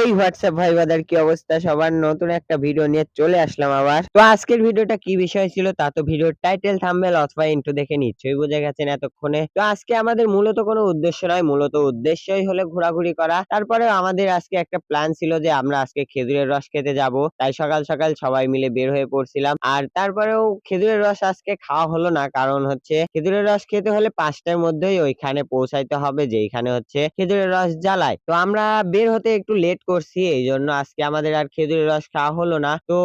হেই WhatsApp ভাই বাদার কি অবস্থা? সবার নতুন একটা ভিডিও নিয়ে চলে আসলাম আবার। তো আজকের ভিডিওটা কি বিষয় ছিল? তা তো ভিডিওর টাইটেল থাম্বনেল অথবা ইন্ট্রো দেখে নিশ্চয়ই বুঝে গেছেন এতক্ষণে। তো আজকে আমাদের মূলত কোনো উদ্দেশ্য নয়, মূলত উদ্দেশ্যই হলো ঘোরাঘুরি করা। তারপরে আমাদের আজকে একটা প্ল্যান ছিল যে আমরা আজকে খেজুরের রস খেতে যাব। তাই সকাল সকাল সবাই মিলে বের হয়ে পড়ছিলাম। আর তারপরেও খেজুরের রস আজকে খাওয়া হলো না, কারণ হচ্ছে খেজুরের রস খেতে হলে পাঁচটার মধ্যেই ওইখানে পৌঁছাইতে হবে যেখানে হচ্ছে খেজুরের রস জ্বালায়। তো আমরা বের হতে একটু লেট করছি এই জন্য আজকে আমাদের আর খেজুরের রস খাওয়া হলো না। তো,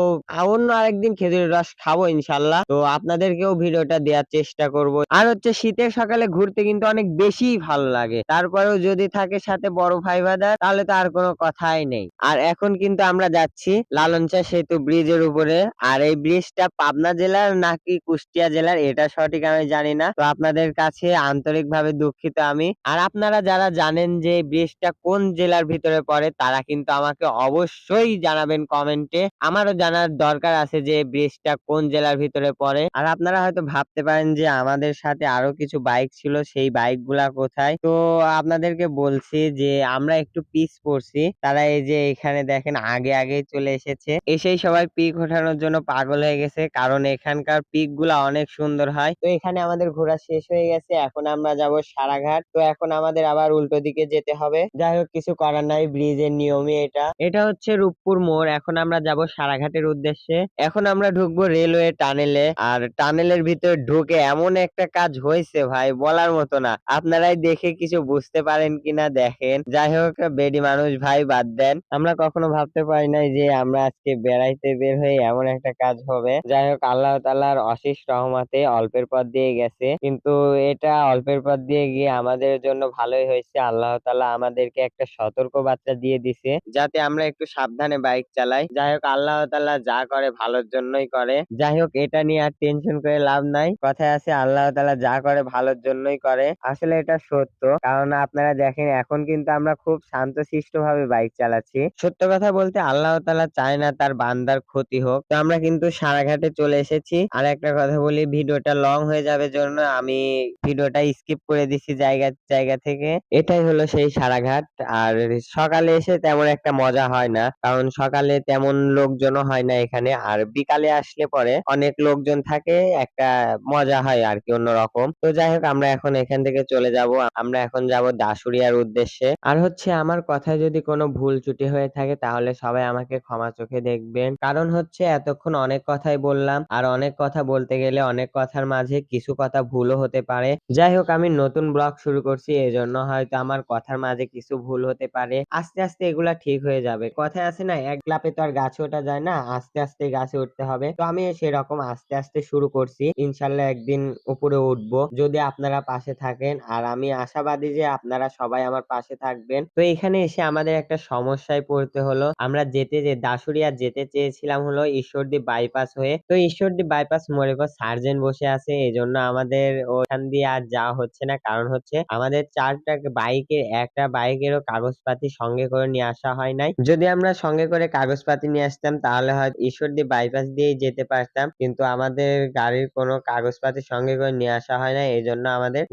অন্য আরেকদিন খেজুরের রস খাব ইনশাল্লাহ। তো আপনাদেরকেও ভিডিওটা দেওয়ার চেষ্টা করব। আর হচ্ছে শীতের সকালে ঘুরতে কিন্তু অনেক বেশি ভালো লাগে। তারপরেও যদি থাকে সাথে বড় ভাই বাদার তাহলে তো আর কোনো কথাই নেই। আর এখন কিন্তু আমরা যাচ্ছি লালনচা সেতু ব্রিজের উপরে। আর এই ব্রিজটা পাবনা জেলার নাকি কুষ্টিয়া জেলার, এটা সঠিক আমি জানি না। তো আপনাদের কাছে আন্তরিকভাবে দুঃখিত আমি। আর আপনারা যারা জানেন যে ব্রিজটা কোন জেলার ভিতরে পড়ে, তারা কিন্তু আমাকে অবশ্যই জানাবেন কমেন্টে আমারও জানার দরকার আছে যে ব্রিজটা কোন জেলার ভিতরে পড়ে। আর আপনারা হয়তো ভাবতে পারেন যে, আমাদের সাথে আরও কিছু বাইক ছিল, সেই বাইকগুলা কোথায়? তো আপনাদেরকে বলছি যে, আমরা একটু পিস পড়ছি। তারা এই যে, এখানে দেখেন, আগে আগে চলে এসেছে। এসেই সবাই পিক ওঠানোর জন্য পাগল হয়ে গেছে, কারণ এখানকার পিকগুলা অনেক সুন্দর হয়। তো এখানে আমাদের ঘোরা শেষ হয়ে গেছে, এখন আমরা যাব সারাঘাট। তো এখন আমাদের আবার উল্টো দিকে যেতে হবে। যাই হোক, কিছু করার নাই ব্রিজের নিয়মই এটা। এটা হচ্ছে রূপপুর মোড়। এখন আমরা যাব সারাঘাটের উদ্দেশ্যে। এখন আমরা ঢুকবো রেলওয়ে টানেলে। আর টানেলের ভিতরে ঢুকে এমন একটা কাজ হয়েছে ভাই, বলার মতো না। আপনারাই দেখে কিছু বুঝতে পারেন কিনা দেখেন। যাই হোক, বেডি মানুষ ভাই, বাদ দেন। আমরা কখনো ভাবতে পারি নাই যে আমরা আজকে বেড়াইতে বের হয়ে এমন একটা কাজ হবে। যাই হোক, আল্লাহ তাআলার অশেষ রহমাতে অল্পের পথ দিয়ে গেছে। কিন্তু এটা অল্পের পথ দিয়ে গিয়ে আমাদের জন্য ভালোই হয়েছে। আল্লাহ তাআলা আমাদেরকে একটা সতর্ক বার্তা দিয়ে দিছে। যাতে আমরা একটু সাবধানে বাইক চালাই। যাই হোক, আল্লাহ তাআলা যা করে ভালোর জন্যই করে। যাই হোক, এটা নিয়ে আর টেনশন করে লাভ নাই। কথায় আছে, আল্লাহ তাআলা যা করে ভালোর জন্যই করে। আসলে এটা সত্য, কারণ আপনারা দেখেন, এখন কিন্তু আমরা খুব শান্ত শান্তশিষ্ট ভাবে বাইক চালাচ্ছি। সত্য কথা বলতে, আল্লাহ তাআলা চায় না তার বান্দার ক্ষতি হোক। তো আমরা কিন্তু সারাঘাটে চলে এসেছি। আর একটা কথা বলি, ভিডিওটা লং হয়ে যাবে জন্য আমি ভিডিওটা স্কিপ করে দিছি জায়গা জায়গা থেকে। এটাই হলো সেই সারাঘাট। আর সকালে এসে তেমন একটা মজা হয় না। কারণ সকালে তেমন লোকজনও হয় না এখানে। আর বিকালে আসলে পরে অনেক লোকজন থাকে, একটা মজা হয় আর কি অন্যরকম। তো যাই হোক, আমরা এখন এখান থেকে চলে যাব। আমরা এখন যাব দাসুরিয়ার উদ্দেশ্যে। আর হচ্ছে, আমার কথায় যদি কোনো ভুল ত্রুটি হয়ে থাকে, তাহলে সবাই আমাকে ক্ষমা চোখে দেখবেন। কারণ হচ্ছে, এতক্ষণ অনেক কথাই বললাম। আর অনেক কথা বলতে গেলে অনেক কথার মাঝে কিছু কথা ভুলও হতে পারে। যাই হোক, আমি নতুন ব্লগ শুরু করছি। এজন্য হয়তো আমার কথার মাঝে কিছু ভুল হতে পারে। আস্তে আস্তে এগুলা ঠিক হয়ে যাবে। কথায় আছে না, এক লাপে তো আর গাছে ওঠা যায় না, আস্তে আস্তে গাছে উঠতে হবে। তো আমি সেরকম আস্তে আস্তে শুরু করছি। ইনশাল্লাহ একদিন উপরে উঠবো। যদি আপনারা পাশে থাকেন, আর আমি আশাবাদী যে আপনারা সবাই আমার পাশে থাকবেন। তো এখানে এসে আমাদের একটা সমস্যায় পড়তে হলো। আমরা যেতে যে দাসুরিয়া যেতে চেয়েছিলাম হলো ঈশ্বরদী বাইপাস হয়ে। তো ঈশ্বরদী বাইপাস মোড়ের পর সার্জেন্ট বসে আছে। এই জন্য আমাদের ওখান দিয়ে আর যাওয়া হচ্ছে না। কারণ হচ্ছে, আমাদের চারটা বাইকের, একটা বাইকেরও কাগজপাতি সঙ্গে করে নিয়ে আসা হয় নাই। যদি আমরা সঙ্গে করে কাগজপাতি নিয়ে আসতাম, তাহলে হয়তো ঈশ্বরদী বাইপাস দিয়েই যেতে পারতাম। কিন্তু আমাদের গাড়ির কোনো কাগজপাতি সঙ্গে করে নিয়ে আসা হয় না এই জন্য আমাদের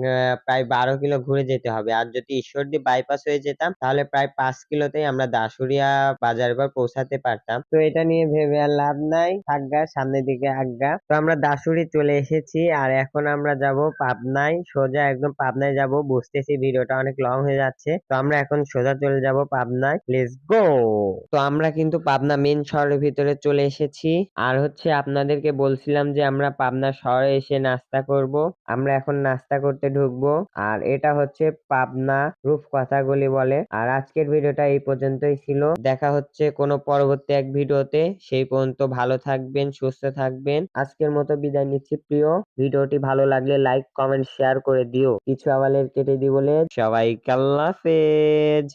প্রায় বারো কিলো ঘুরে যেতে হবে। আর যদি ঈশ্বরদী বাইপাস হয়ে যেতাম, তাহলে প্রায় পাঁচ কিলোতেই আমরা দাসুরিয়া বাজার পর পৌঁছাতে পারতাম। তো এটা নিয়ে ভেবে আর লাভ নাই। থাকগা সামনের দিকে আজ্ঞা। তো আমরা দাসুরি চলে এসেছি, আর এখন আমরা যাব পাবনায়। সোজা একদম পাবনায় যাব। বুঝতেছি ভিডিওটা অনেক লং হয়ে যাচ্ছে। তো আমরা এখন সোজা চলে যাব পাবনায়। লেটস গো তো আমরা কিন্তু পাবনা মেন শহরের ভিতরে চলে এসেছি। আর হচ্ছে আপনাদেরকে বলছিলাম যে আমরা পাবনা শহরে এসে নাস্তা করব। আমরা এখন নাস্তা করতে ঢুকবো। আর এটা হচ্ছে পাবনা রূপকথা গলি বলে। আর আজকের ভিডিওটা এই পর্যন্তই ছিল। দেখা হচ্ছে কোনো পরবর্তী এক ভিডিওতে। সেই পর্যন্ত ভালো থাকবেন, সুস্থ থাকবেন। আজকের মতো বিদায় নিচ্ছি প্রিয়। ভিডিওটি ভালো লাগলে লাইক কমেন্ট শেয়ার করে দিও। কিছু আওয়ালের কেটে দি বলে সবাই আল্লাহ হাফেজ।